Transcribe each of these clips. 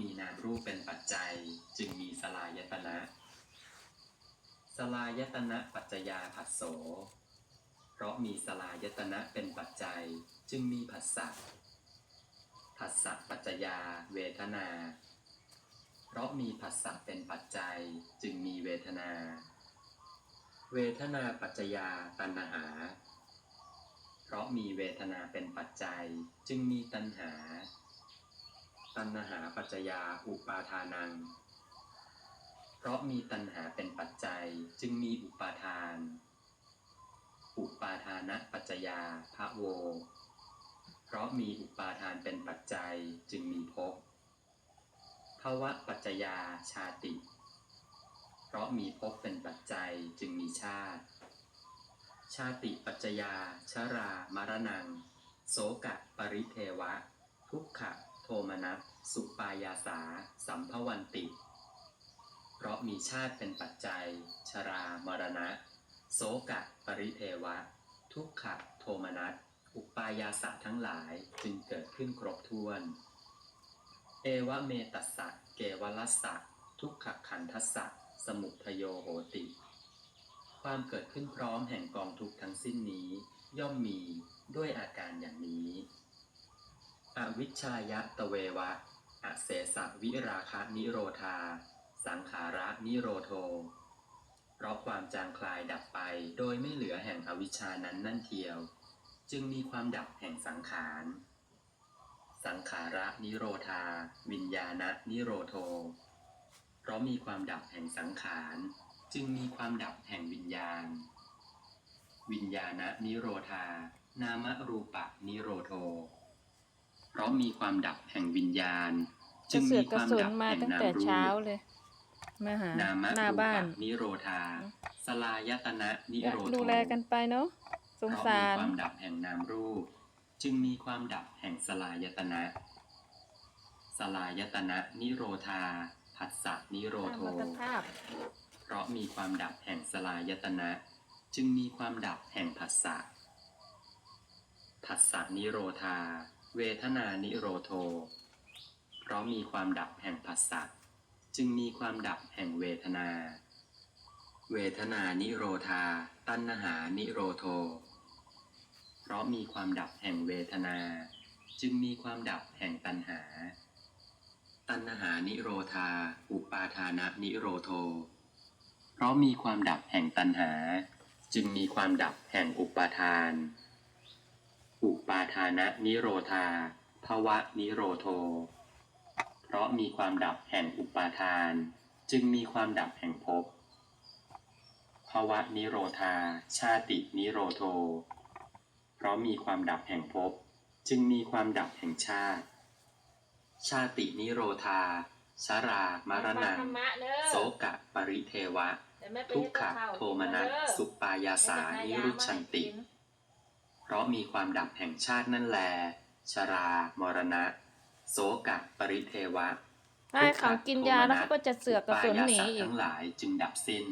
มีนามรูปเป็นปัจจัย จึงมีสลายตนะ สลายตนะปัจจยาผัสโส เพราะมีสลายตนะเป็นปัจจัย จึงมีผัสสะผัสสะปัจจยาเวทนา เพราะมีผัสสะเป็นปัจจัย จึงมีเวทนา เวทนาปัจจยาตัณหา เพราะมีเวทนาเป็นปัจจัย จึงมีตัณหา ตัณหาปัจจยาอุปาทานัง เพราะมีตัณหาเป็นปัจจัยจึงมีอุปาทาน อุปาทานะปัจจยาภะโว เพราะมีอุปาทานเป็นปัจจัยจึงมีภพภวะปัจจยาชาติ เพราะมีภพเป็นปัจจัยจึงมีชาติ ชาติปัจจยาชรามรณัง โสกะปริเทวะ ทุกขะ ทมนัสสุปายาสา สัมภวันติ เพราะมีชาติเป็นปัจจัย ชรามรณะ โสกะปริเทวะ ทุกขะโทมนัสอุปายาสะทั้งหลายจึงเกิดขึ้นครบถ้วน เอวเมตัสสะเกวลัสสะทุกขขันทัสสะสมุทโยโหติ ความเกิดขึ้นพร้อมแห่งกองทุกข์ทั้งสิ้นนี้ ย่อมมีด้วยอาการอย่างนี้ อวิชชายะตะเววะ อเสสะวิราคะนิโรธา สังขาระนิโรโท เพราะความจางคลายดับไปโดยไม่เหลือแห่งอวิชชานั้นนั่นเทียว จึงมีความดับแห่งสังขาร สังขาระนิโรธา วิญญาณนิโรโท เพราะมีความดับแห่งสังขาร จึงมีความดับแห่งวิญญาณ วิญญาณนิโรธา นามรูปะนิโรโท ราะมีความดับแห่งวิญญาณกจึระงเสืมีอกคกระวามสุนดับมาแห่งตั้งนามแต่รูเช้าปเลยมาหานามหน้ารูบ้าปะนนิโรธาสลายตนะนิก็โรโทดูแลกันไปเนาะสงเพราะสารมีความดับแห่งนามรูป จึงมีความดับแห่งสลายตนะ สลายตนะนิโรธาผัสสะนิโรโทตามอัตภาพเพราะมีความดับแห่งสลายตนะ จึงมีความดับแห่งผัสสะผัสสะนิโรธา เวทนานิโรโท เพราะมีความดับแห่งผัสสะจึงมีความดับแห่งเวทนา เวทนานิโรธา ตัณหานิโรโท เพราะมีความดับแห่งเวทนา จึงมีความดับแห่งตัณหา ตัณหานิโรธา อุปาทานะนิโรโท เพราะมีความดับแห่งตัณหา จึงมีความดับแห่งอุปาทาน อุปาทานะนิโรธาภวะนิโรโท เพราะมีความดับแห่งอุปาทาน จึงมีความดับแห่งภพภวะนิโรธา ชาตินิโรโท เพราะมีความดับแห่งภพจึงมีความดับแห่งชาติ ชาตินิโรธาชรามรณังธรรมะเด้อโสกะปริเทวะแต่ไม่ไปทุกเฮ็ดขะกับข้าวโทมนัสเด้อสุปายาสาไม่นิได้หรุยาชันติมาให้กิน เพราะมีความดับแห่งชาตินั่นแล ชรา มรณะ โสกะปริเทวะใช่เขากินยาแล้วเขาก็จะเสือกกระสุนหนีปายาสะอีกทั้งหลายจึงดับสิ้น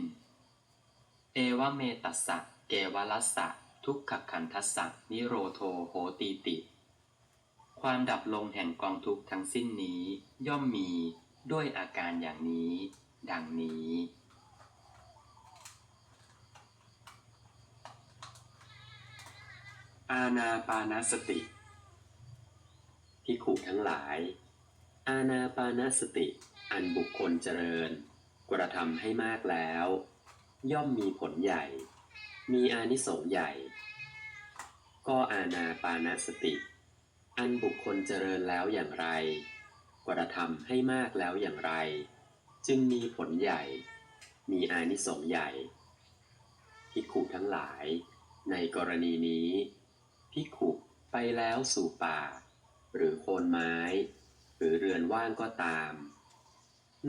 เอวเมตัสสะ เกวลัสสะ ทุกขขันทัสสะ นิโรโทโหตีติ ความดับลงแห่งกองทุกข์ทั้งสิ้นนี้ ย่อมมีด้วยอาการอย่างนี้ ดังนี้ อาณาปานสติพิขุทั้งหลาย อาณาปานสติ อันบุคคลเจริญ กระทำให้มากแล้ว ย่อมมีผลใหญ่ มีอานิสงส์ใหญ่ ก็อาณาปานสติ อันบุคคลเจริญแล้วอย่างไร กระทำให้มากแล้วอย่างไร จึงมีผลใหญ่ มีอานิสงส์ใหญ่พิขุทั้งหลาย ในกรณีนี้ พิกขุไปแล้วสู่ป่า หรือโคนไม้ หรือเรือนว่างก็ตาม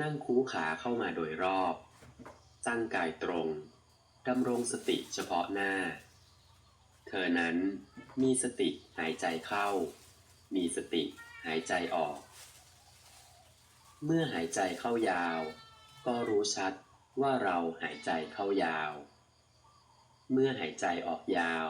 นั่งคูขาเข้ามาโดยรอบตั้งกายตรงดำรงสติเฉพาะหน้า เธอนั้นมีสติหายใจเข้า มีสติหายใจออก เมื่อหายใจเข้ายาว ก็รู้ชัดว่าเราหายใจเข้ายาว เมื่อหายใจออกยาว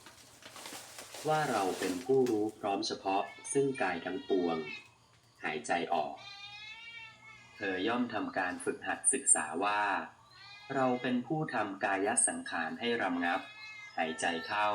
ว่าเราเป็นผู้รู้พร้อมเฉพาะซึ่งกายทั้งปวง หายใจออก เธอย่อมทำการฝึกหัดศึกษาว่า เราเป็นผู้ทำกายสังขารให้รำงับ หายใจเข้า